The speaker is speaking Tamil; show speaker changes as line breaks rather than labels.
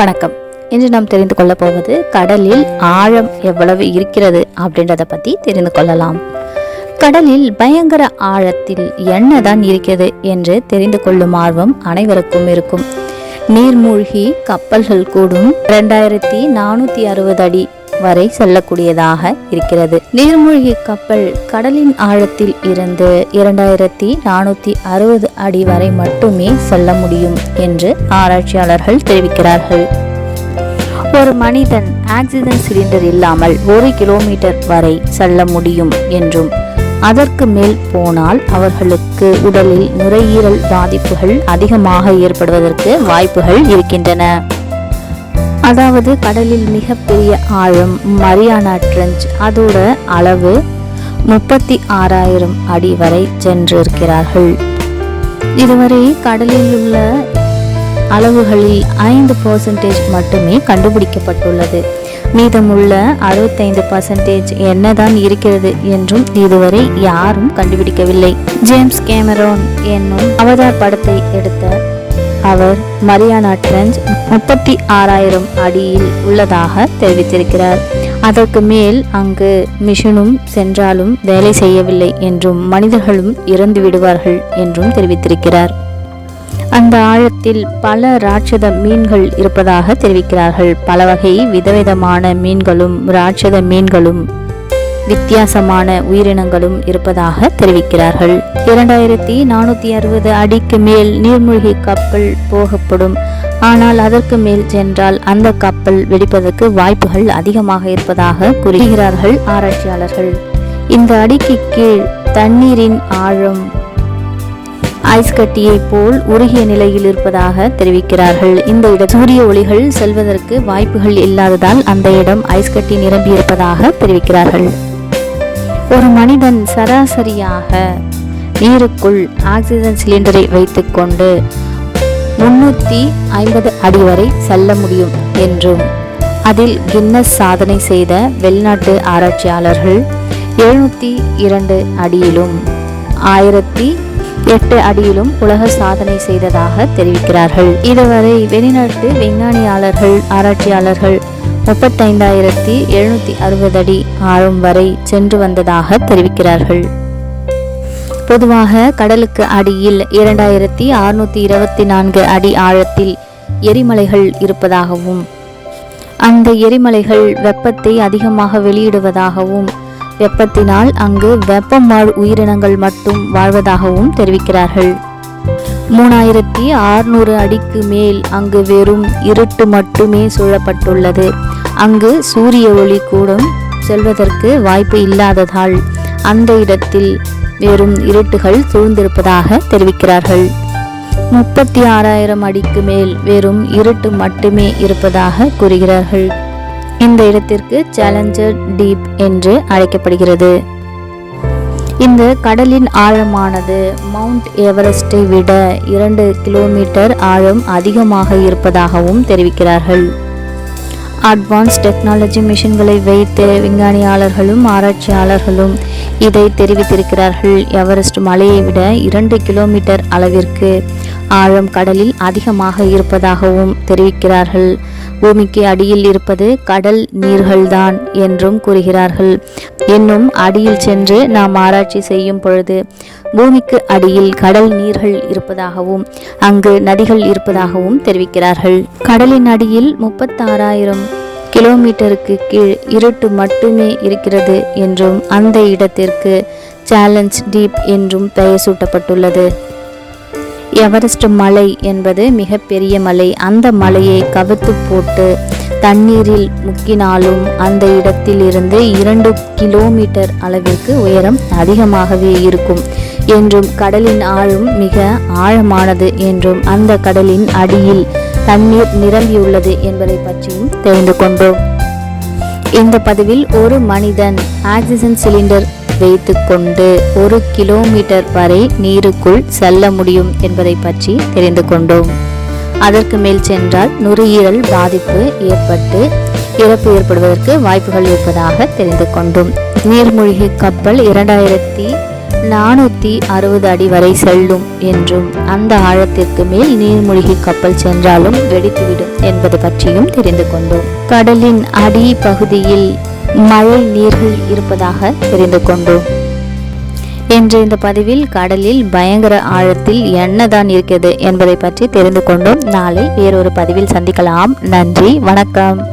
வணக்கம். இன்று நாம் தெரிந்து கொள்ள போவது கடலில் ஆழம் எவ்வளவு இருக்கிறது அப்படின்றத பற்றி தெரிந்து கொள்ளலாம். கடலில் பயங்கர ஆழத்தில் என்னதான் இருக்கிறது என்று தெரிந்து கொள்ளும் ஆர்வம் அனைவருக்கும் இருக்கும். நீர்மூழ்கி கப்பல்கள் கூடும். ரெண்டாயிரத்தி நானூற்றி அறுபது அடி வரை செல்லக்கூடியதாக இருக்கிறது. நீர்மூழ்கி கப்பல் கடலின் ஆழத்தில் இருந்து இரண்டாயிரத்தி நானூற்றி அறுபது அடி வரை மட்டுமே செல்ல முடியும் என்று ஆராய்ச்சியாளர்கள் தெரிவிக்கிறார்கள். ஒரு மனிதன் ஆக்சிஜன் சிலிண்டர் இல்லாமல் ஒரு கிலோமீட்டர் வரை செல்ல முடியும் என்றும் அதற்கு மேல் போனால் அவர்களுக்கு உடலில் நுரையீரல் பாதிப்புகள் அதிகமாக ஏற்படுவதற்கு வாய்ப்புகள் இருக்கின்றன. அதாவது கடலில் மிகப்பெரிய ஆழம் மரியானா ட்ரெஞ்ச். அதோட அளவு முப்பத்தி ஆறாயிரம் அடி வரை சென்றிருக்கிறார்கள். இதுவரை கடலில் உள்ள அளவுகளில் ஐந்து பர்சன்டேஜ் மட்டுமே கண்டுபிடிக்கப்பட்டுள்ளது. மீதமுள்ள அறுபத்தைந்து பர்சன்டேஜ் என்னதான் இருக்கிறது என்றும் இதுவரை யாரும் கண்டுபிடிக்கவில்லை. ஜேம்ஸ் கேமரோன் என்னும் அவதார் படத்தை எடுத்த அவர் மரியானா ட்ரெஞ்ச் முப்பத்தி ஆறாயிரம் அடியில் உள்ளதாக தெரிவித்திருக்கிறார். அதற்கு மேல் அங்கு மிஷனும் சென்றாலும் வேலை செய்யவில்லை என்றும் மனிதர்களும் இறந்து விடுவார்கள் என்றும் தெரிவித்திருக்கிறார். அந்த ஆழத்தில் பல ராட்சத மீன்கள் இருப்பதாக தெரிவிக்கிறார்கள். பல வகை விதவிதமான மீன்களும் ராட்சத மீன்களும் வித்தியாசமான உயிரினங்களும் இருப்பதாக தெரிவிக்கிறார்கள். இரண்டாயிரத்தி நானூற்றி அறுபது அடிக்கு மேல் நீர்மூழ்கி கப்பல் போகப்படும். ஆனால் அதற்கு மேல் சென்றால் அந்த கப்பல் வெடிப்பதற்கு வாய்ப்புகள் அதிகமாக இருப்பதாக கூறுகிறார்கள் ஆராய்ச்சியாளர்கள். இந்த அடிக்கு கீழ் தண்ணீரின் ஆழம் ஐஸ் கட்டியை போல் உருகிய நிலையில் இருப்பதாக தெரிவிக்கிறார்கள். இந்த இடம் சூரிய ஒளிகள் செல்வதற்கு வாய்ப்புகள் இல்லாததால் அந்த இடம் ஐஸ் கட்டி நிரம்பியிருப்பதாக தெரிவிக்கிறார்கள். ஒரு மனிதன் சராசரியாக நீருக்குள் ஆக்சிஜன் சிலிண்டரை வைத்துக்கொண்டு முன்னூற்றி ஐம்பது அடி வரை செல்ல முடியும் என்றும் அதில் கின்னஸ் சாதனை செய்த வெளிநாட்டு ஆராய்ச்சியாளர்கள் எழுநூற்றி இரண்டு அடியிலும் ஆயிரத்தி எட்டு அடியிலும் உலக சாதனை செய்ததாக தெரிவிக்கிறார்கள். இதுவரை வெளிநாட்டு விஞ்ஞானியாளர்கள் ஆராய்ச்சியாளர்கள் முப்பத்தைந்தாயிரத்தி எழுநூற்றி அறுபது அடி ஆழம் வரை சென்று வந்ததாக தெரிவிக்கிறார்கள். பொதுவாக கடலுக்கு அடியில் இரண்டாயிரத்தி அறுநூற்றி இருபத்தி நான்கு அடி ஆழத்தில் எரிமலைகள் இருப்பதாகவும் அந்த எரிமலைகள் வெப்பத்தை அதிகமாக வெளியிடுவதாகவும் வெப்பத்தினால் அங்கு வெப்பம் வாழ் உயிரினங்கள் மட்டும் வாழ்வதாகவும் தெரிவிக்கிறார்கள். மூணாயிரத்தி ஆறுநூறு அடிக்கு மேல் அங்கு வெறும் இருட்டு மட்டுமே சூழப்பட்டுள்ளது. அங்கு சூரிய ஒளி கூடும் செல்வதற்கு வாய்ப்பு இல்லாததால் அந்த இடத்தில் வெறும் இருட்டுகள் சூழ்ந்திருப்பதாக தெரிவிக்கிறார்கள். முப்பத்தி ஆறாயிரம் அடிக்கு மேல் வெறும் இருட்டு மட்டுமே இருப்பதாக கூறுகிறார்கள். இந்த இடத்திற்கு சேலஞ்சர் டீப் என்று அழைக்கப்படுகிறது. இந்த கடலின் ஆழமானது மவுண்ட் எவரெஸ்டை விட இரண்டு கிலோமீட்டர் ஆழம் அதிகமாக இருப்பதாகவும் தெரிவிக்கிறார்கள். அட்வான்ஸ் டெக்னாலஜி மிஷின்களை வைத்து விஞ்ஞானியாளர்களும் ஆராய்ச்சியாளர்களும் இதை தெரிவித்திருக்கிறார்கள். எவரெஸ்ட் மலையை விட இரண்டு கிலோமீட்டர் அளவிற்கு ஆழம் கடலில் அதிகமாக இருப்பதாகவும் தெரிவிக்கிறார்கள். பூமிக்கு அடியில் இருப்பது கடல் நீர்கள்தான் என்றும் கூறுகிறார்கள். இன்னும் அடியில் சென்று நாம் ஆராய்ச்சி செய்யும் பொழுது பூமிக்கு அடியில் கடல் நீர்கள் இருப்பதாகவும் அங்கு நதிகள் இருப்பதாகவும் தெரிவிக்கிறார்கள். கடலின் அடியில் முப்பத்தாறாயிரம் கிலோமீட்டருக்கு கீழ் இருட்டு மட்டுமே இருக்கிறது என்றும் அந்த இடத்திற்கு சேலஞ்ச் டீப் என்றும் பெயர் சூட்டப்பட்டுள்ளது. எவரெஸ்ட் மலை என்பது மிகப்பெரிய மலை. அந்த மலையை கவுத்து போட்டு தண்ணீரில் முக்கினாலும் அந்த இடத்தில் இருந்து இரண்டு கிலோமீட்டர் அளவிற்கு உயரம் அதிகமாகவே இருக்கும். என்றும் கடலின் ஆழம் மிக ஆழமானது என்றும் அந்த கடலின் அடியில் தண்ணீர் நிரம்பியுள்ளது என்பதை பற்றியும் தெரிந்து கொண்டோம். இந்த பதிவில் ஒரு மனிதன் ஆக்சிஜன் சிலிண்டர் வைத்துக்கொண்டு ஒரு கிலோமீட்டர் வரை நீருக்குள் செல்ல முடியும் என்பதை பற்றி தெரிந்து கொண்டோம். அதற்கு மேல் சென்றால் நுரையீரல் பாதிப்பு ஏற்பட்டு இறப்பு ஏற்படுவதற்கு வாய்ப்புகள் இருப்பதாக தெரிந்து கொண்டோம். நீர்மூழ்கி கப்பல் இரண்டாயிரத்தி நானூற்றி அறுபது அடி வரை செல்லும் என்றும் அந்த ஆழத்திற்கு மேல் நீர்மூழ்கி கப்பல் சென்றாலும் வெடித்துவிடும் என்பது பற்றியும் தெரிந்து கொண்டோம். கடலின் அடி பகுதியில் மழை நீர்கள் இருப்பதாக தெரிந்து கொண்டோம் இன்று இந்த பதிவில் கடலில் பயங்கர ஆழத்தில் என்னதான் இருக்கிறது என்பதை பற்றி தெரிந்து கொண்டோம். நாளை வேறொரு பதிவில் சந்திக்கலாம். நன்றி வணக்கம்.